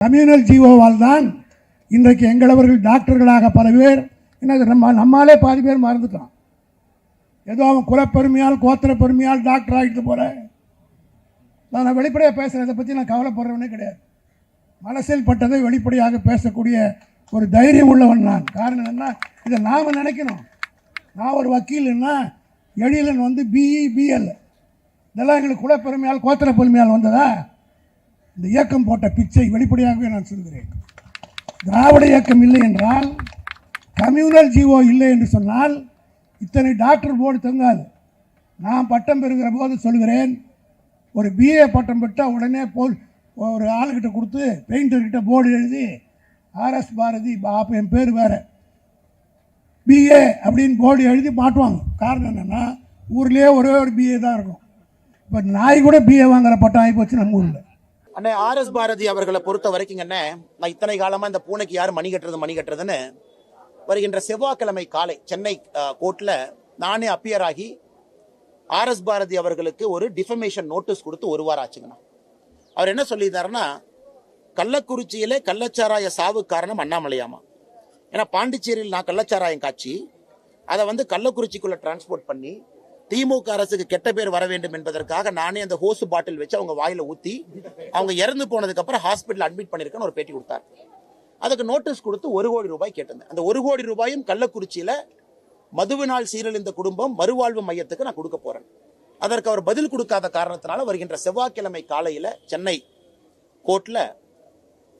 Communal ஜீவோவால் தான் இன்றைக்கு எங்களவர்கள் டாக்டர்களாக பல பேர் என்ன நம்ம நம்மாலே பாதி பேர் மறந்துட்டோம். ஏதோ அவன் குலப்பெருமையால் கோத்திர பெருமையால் டாக்டர் ஆகிட்டு போகிற நான் வெளிப்படையாக பேசுகிறேன் இதை பற்றி நான் கவலைப்படுறவனே கிடையாது. மனசில் பட்டதை வெளிப்படையாக பேசக்கூடிய ஒரு தைரியம் உள்ளவன் நான். காரணம் என்ன இதை நாம் நினைக்கணும். நான் ஒரு வக்கீல்னா எழிலன் வந்து பிஇ பிஎல் இதெல்லாம் எங்களுக்கு குலப்பெருமையால் கோத்திர பெருமையால் வந்ததா? இந்த இயக்கம் போட்ட பிச்சை வெளிப்படையாகவே நான் சொல்கிறேன். திராவிட இயக்கம் இல்லை என்றால் கம்யூனல் ஜீவோ இல்லை என்று சொன்னால் இத்தனை டாக்டர் போர்டு தங்காது. நான் பட்டம் பெறுகிற போது சொல்கிறேன் ஒரு பிஏ பட்டம் பெற்றால் உடனே போல் ஒரு ஆளுக்கிட்ட கொடுத்து பெயிண்டர்கிட்ட போர்டு எழுதி ஆர்எஸ் பாரதி அப்போ என் பேர் வேறு. பிஏ அப்படின்னு போர்டு எழுதி மாட்டுவாங்க. காரணம் என்னென்னா ஊர்லேயே ஒரே ஒரு பிஏ தான் இருக்கும். இப்போ நாய் கூட பிஏ வாங்குற பட்டம் ஆகி போச்சு நம்ம ஊரில். அண்ணே ஆர் எஸ் பாரதி அவர்களை பொறுத்த வரைக்கும் அண்ணே நான் இத்தனை காலமா இந்த பூனைக்கு யார் மணி கட்டுறது மணி கட்டுறதுன்னு வருகின்ற செவ்வாய்க்கிழமை காலை சென்னை கோர்ட்ல நானே அப்பியர் ஆகி ஆர் எஸ் பாரதி அவர்களுக்கு ஒரு டிஃபமேஷன் நோட்டீஸ் கொடுத்து ஒரு வாரம் ஆச்சுங்கண்ணா. அவர் என்ன சொல்லியிருந்தாருன்னா கள்ளக்குறிச்சியில கள்ளச்சாராய சாவு காரணம் அண்ணாமலையாமா. ஏன்னா பாண்டிச்சேரியில் நான் கள்ளச்சாராயம் காட்சி அதை வந்து கள்ளக்குறிச்சிக்குள்ள டிரான்ஸ்போர்ட் பண்ணி திமுக அரசுக்கு கெட்ட பேர் வர வேண்டும் என்பதற்காக நானே அந்த ஹோஸ் பாட்டில் வச்சு அவங்க வாயில ஊத்தி அவங்க இறந்து போனதுக்கு அப்புறம் ஹாஸ்பிட்டல் அட்மிட் பண்ணிருக்கேன்னு ஒரு பேட்டி கொடுத்தார். அதுக்கு நோட்டீஸ் கொடுத்து ஒரு கோடி ரூபாய் கேட்டிருந்தேன். அந்த ஒரு கோடி ரூபாயும் கள்ளக்குறிச்சியில மதுவினால் சீரழிந்த குடும்பம் மறுவாழ்வு மையத்துக்கு நான் கொடுக்க போறேன். அதற்கு அவர் பதில் கொடுக்காத காரணத்தினால வருகின்ற செவ்வாய்க்கிழமை காலையில சென்னை கோர்ட்ல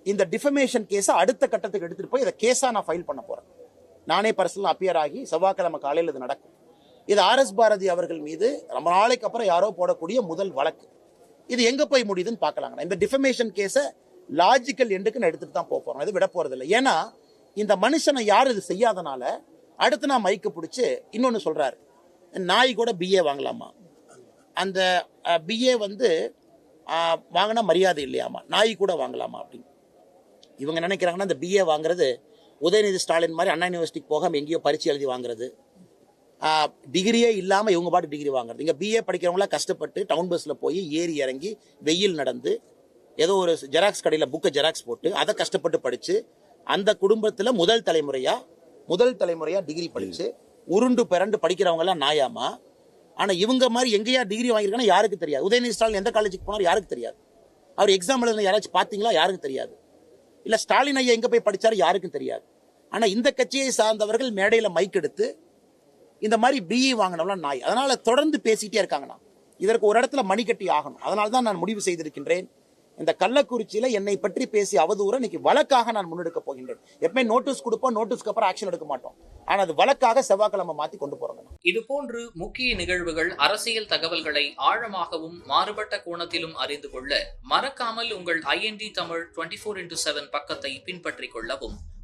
இந்த டிஃபமேஷன் கேஸை அடுத்த கட்டத்துக்கு எடுத்துட்டு போய் இதை கேஸா நான் ஃபைல் பண்ண போறேன். நானே பர்சனல் அப்பியர் ஆகி செவ்வாய்க்கிழமை காலையில் இது நடக்கும். இது ஆர் எஸ் பாரதி அவர்கள் மீது ரொம்ப நாளைக்கு அப்புறம் யாரோ போடக்கூடிய முதல் வழக்கு. இது எங்கே போய் முடியுதுன்னு பார்க்கலாங்க இந்த டிஃபமேஷன் கேஸை லாஜிக்கல் எண்டுக்குன்னு எடுத்துகிட்டு எடுத்துட்டு தான் போக போறேன் இது விட போகிறதில்ல இல்லை ஏன்னா இந்த மனுஷனை யார் இது செய்யாதனால அடுத்து நான் மைக்கு பிடிச்சி இன்னொன்று சொல்கிறாரு நாய் கூட பிஏ வாங்கலாமா? அந்த பிஏ வந்து வாங்கினா மரியாதை இல்லையாமா? நாய் கூட வாங்கலாமா அப்படின்னு. இவங்க நினைக்கிறாங்கன்னா அந்த பிஏ வாங்குறது உதயநிதி ஸ்டாலின் மாதிரி அண்ணா யூனிவர்சிட்டிக்கு போகாம எங்கேயோ பரிச்சு எழுதி வாங்குறது. டிகிரியே இல்லாமல் இவங்க பாட்டு டிகிரி வாங்குறது. இங்கே பிஏ படிக்கிறவங்களாம் கஷ்டப்பட்டு டவுன் பஸ்ஸில் போய் ஏறி இறங்கி வெயில் நடந்து ஏதோ ஒரு ஜெராக்ஸ் கடையில் புக்கை ஜெராக்ஸ் போட்டு அதை கஷ்டப்பட்டு படித்து அந்த குடும்பத்தில் முதல் தலைமுறையாக முதல் தலைமுறையாக டிகிரி படித்து உருண்டு பிறண்டு படிக்கிறவங்கலாம் நாயாமா. ஆனால் இவங்க மாதிரி எங்கேயா டிகிரி வாங்கியிருக்காங்கன்னா யாருக்கு தெரியாது. உதயநிதி ஸ்டாலின் எந்த காலேஜுக்கு போனாலும் யாருக்கு தெரியாது. அவர் எக்ஸாம் எழுதுன யாராச்சும் பார்த்தீங்களா? யாருக்கும் தெரியாது. இல்லை ஸ்டாலின் ஐயா எங்கே போய் படிச்சாரு? யாருக்கும் தெரியாது. ஆனால் இந்த கட்சியை சார்ந்தவர்கள் மேடையில் மைக் எடுத்து இந்த மாதிரி பிஇ வாங்கினவெல்லாம் நாய். அதனால தொடர்ந்து பேசிட்டே இருக்காங்கண்ணா. இதற்கு ஒரு இடத்துல மணிக்கட்டி ஆகணும். அதனால தான் நான் முடிவு செய்திருக்கின்றேன். இந்த கள்ளக்குறிச்சியில் என்னை பற்றி பேசி அவதூற இன்னைக்கு வழக்காக நான் முன்னெடுக்க போகின்றேன். எப்பவுமே நோட்டீஸ் கொடுப்போம் நோட்டீஸ்க்கு அப்புறம் ஆக்ஷன் எடுக்க மாட்டோம். ஆனால் அது வழக்காக செவ்வாய்க்கிழமை மாற்றி கொண்டு போகிறதணும் இது போன்று முக்கிய நிகழ்வுகள் அரசியல் தகவல்களை ஆழமாகவும் மாறுபட்ட கோணத்திலும் அறிந்து கொள்ள மறக்காமல் உங்கள் IND Tamil twenty four into seven பக்கத்தை பின்பற்றிக் கொள்ளவும்.